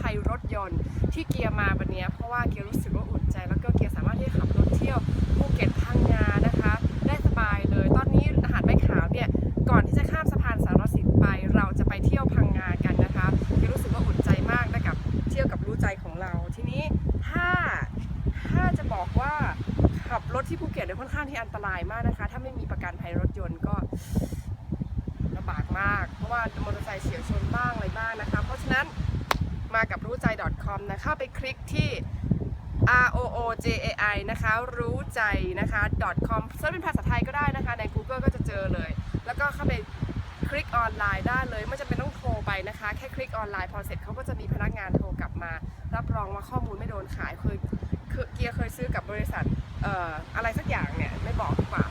ภัยรถยนต์ที่เกียร์รู้สึกว่าอุ่นใจ แล้วก็เกียร์สามารถที่จะขับรถเที่ยวภูเก็ตพังงานะคะ ได้สบายเลย ตอนนี้หาดไม้ขาวเนี่ยก่อนที่จะข้ามสะพานสารสินไป เราจะไปเที่ยวพังงากันนะคะเกียร์รู้สึกว่าอุ่นใจมากนะกับเที่ยวกับรู้ใจของเราทีนี้ถ้าถ้าจะบอกว่าขับรถที่ภูเก็ตเนี่ยค่อนข้างที่อันตรายมากนะคะ ถ้าไม่มีประกันภัยรถยนต์ก็ลำบากมาก เพราะว่ามอเตอร์ไซค์เฉียวชนบ้างอะไรบ้างนะคะ เพราะฉะนั้น มากับรู้ใจ .com นะเข้าไปคลิกที่ r o o j a i นะคะ รู้ใจนะคะ .com เซิร์ชเป็นภาษาไทยก็ได้นะคะ ใน Google ก็จะเจอเลย แล้วก็เข้าไปคลิกออนไลน์ได้เลยไม่จำเป็นต้องโทรไปนะคะ แค่คลิกออนไลน์พอเสร็จเขาก็จะมีพนักงานโทรกลับมา รับรองว่าข้อมูลไม่โดนขายเคยเคยเกียร์เคยซื้อกับบริษัทอออะไรสักอย่างเนี่ยไม่บอกดีกว่า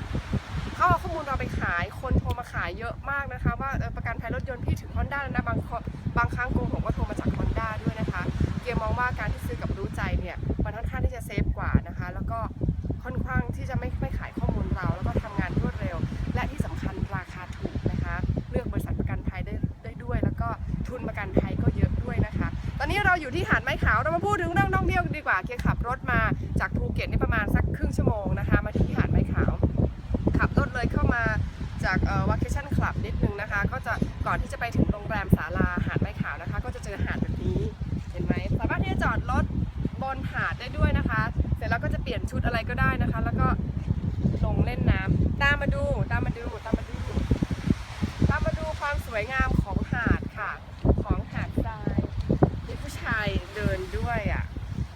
เขาเอาข้อมูลเราไปขายคนโทรมาขายเยอะมากนะคะ ว่าประกันภัยรถยนต์พี่ถึง Honda แล้วนะบางคนบางครั้งโกหกว่าโทรมาจาก ว่าการที่ซื้อกับรู้ใจเนี่ยมันค่อนข้างที่จะเซฟกว่านะคะ แล้วก็ค่อนข้างที่จะไม่ไม่ขายข้อมูลเรา แล้วก็ทำงานรวดเร็ว และที่สำคัญราคาถูกนะคะ เลือกบริษัทประกันภัยได้ได้ด้วย แล้วก็ทุนประกันภัยก็เยอะด้วยนะคะ ตอนนี้เราอยู่ที่หาดไม้ขาวเรามาพูดถึงเรื่องท่องเที่ยวกันดีกว่าเกียขับรถมาจากภูเก็ตนี่ประมาณสักครึ่งชั่วโมงนะคะ มาที่หาดไม้ขาว ขับรถเลยเข้ามาจากเอ่อ vacation club นิดนึงนะคะ ก็จะก่อนที่จะไปถึงโรงแรมศาลาหาดไม้ขาวนะคะ ก็จะเจอหาดแบบนี้ เห็นไหมสามา รถที่จะจอดรถบนหาดได้ด้วยนะคะ เสร็จแล้วก็จะเปลี่ยนชุดอะไรก็ได้นะคะ แล้วก็ลงเล่นน้ำตามมาดู ตามมาดู ตามมาดู ตามมาดูความสวยงามของหาดค่ะ ของหาดทรายมีผู้ชายเดินด้วยอะ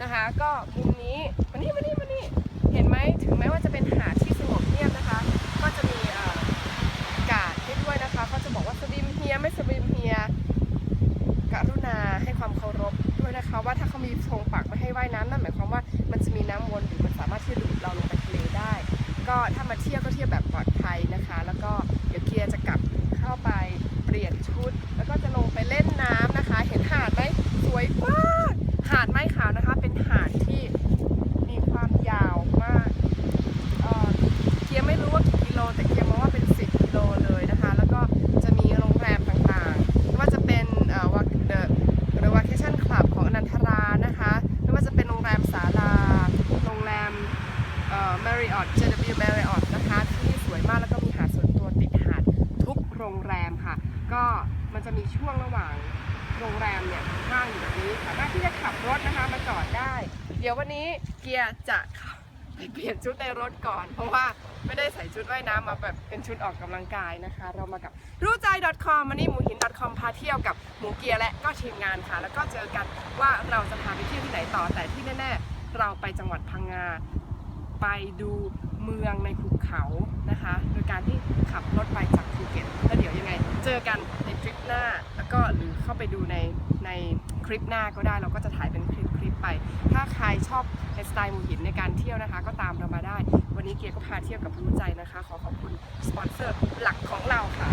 นะคะ ก็มุมนี้มานี่มานี่มานี่เห็นไหมถึงแม้ว่าจะเป็นหาดที่สงบเงียบนะคะ ก็จะมีเอ่อกาดให้ด้วยนะคะเขาจะบอกว่าสวิมเฮียไม่สวิมเฮียกรุณาให้ความเคารพ ด้วยนะว่าถ้าเขามีธงปักไม่ให้ว่ายน้ำนั่นหมายความว่ามันจะมีน้ำวนอยู่มันสามารถที่จะดูดเราลงไปทะเลได้ ก็ถ้ามาเที่ยวก็เที่ยวแบบปลอดภัยนะคะ แล้วก็เดี๋ยวเกียร์จะกลับเข้าไปเปลี่ยนชุด แล้วก็จะลงไปเล่นน้ำนะคะ เห็นหาดไหมสวยมากหาดไม้ขาวนะคะ เป็นหาดที่มีความยาวมากเอ่อเกียร์ไม่รู้ว่ากี่กิโล แต่เกียร์มองว่าเป็น 10กิโลเลยนะคะ แล้วก็จะมีโรงแรมต่างๆไม่ว่าจะเป็นเอ่อวักเดอะหรือวาเคชั่นคลับของอนันทรานะคะไม่ว่าจะเป็นโรงแรมศาลา โรงแรม เออ Marriott JW Marriott นะคะที่สวยมากแล้วก็มีหาดส่วนตัวติดหาดทุกโรงแรมค่ะ ก็มันจะมีช่วงระหว่างโรงแรมเนี่ยว่างอยู่แบบนี้สามารถที่จะขับรถนะคะมาจอดได้ เดี๋ยววันนี้เกียร์จะไปเปลี่ยนชุดในรถก่อน เพราะว่าไม่ได้ใส่ชุดว่ายน้ำมาแบบเป็นชุดออกกำลังกายนะคะ เรามากับรู้ใจ .com มันนี่หมูหิน .com พาเที่ยวกับหมูเกียร์และก็ทีมงานค่ะ แล้วก็เจอกันว่าเราจะพาไปเที่ยวที่ไหนต่อแต่ที่แน่ๆเราไปจังหวัดพังงา ไปดูเมืองในภูเขานะคะ โดยการที่ขับรถไปจากภูเก็ตแล้วเดี๋ยวยังไง เจอกันในทริปหน้า แล้วก็หรือเข้าไปดูในในคลิปหน้าก็ได้ เราก็จะถ่ายเป็นคลิปคลิปไป ถ้าใครชอบในสไตล์หมูหินในการเที่ยวนะคะ ก็ตามเรามาได้ วันนี้เกียร์ก็พาเที่ยวกับรู้ใจนะคะ ขอขอบคุณสปอนเซอร์หลักของเราค่ะ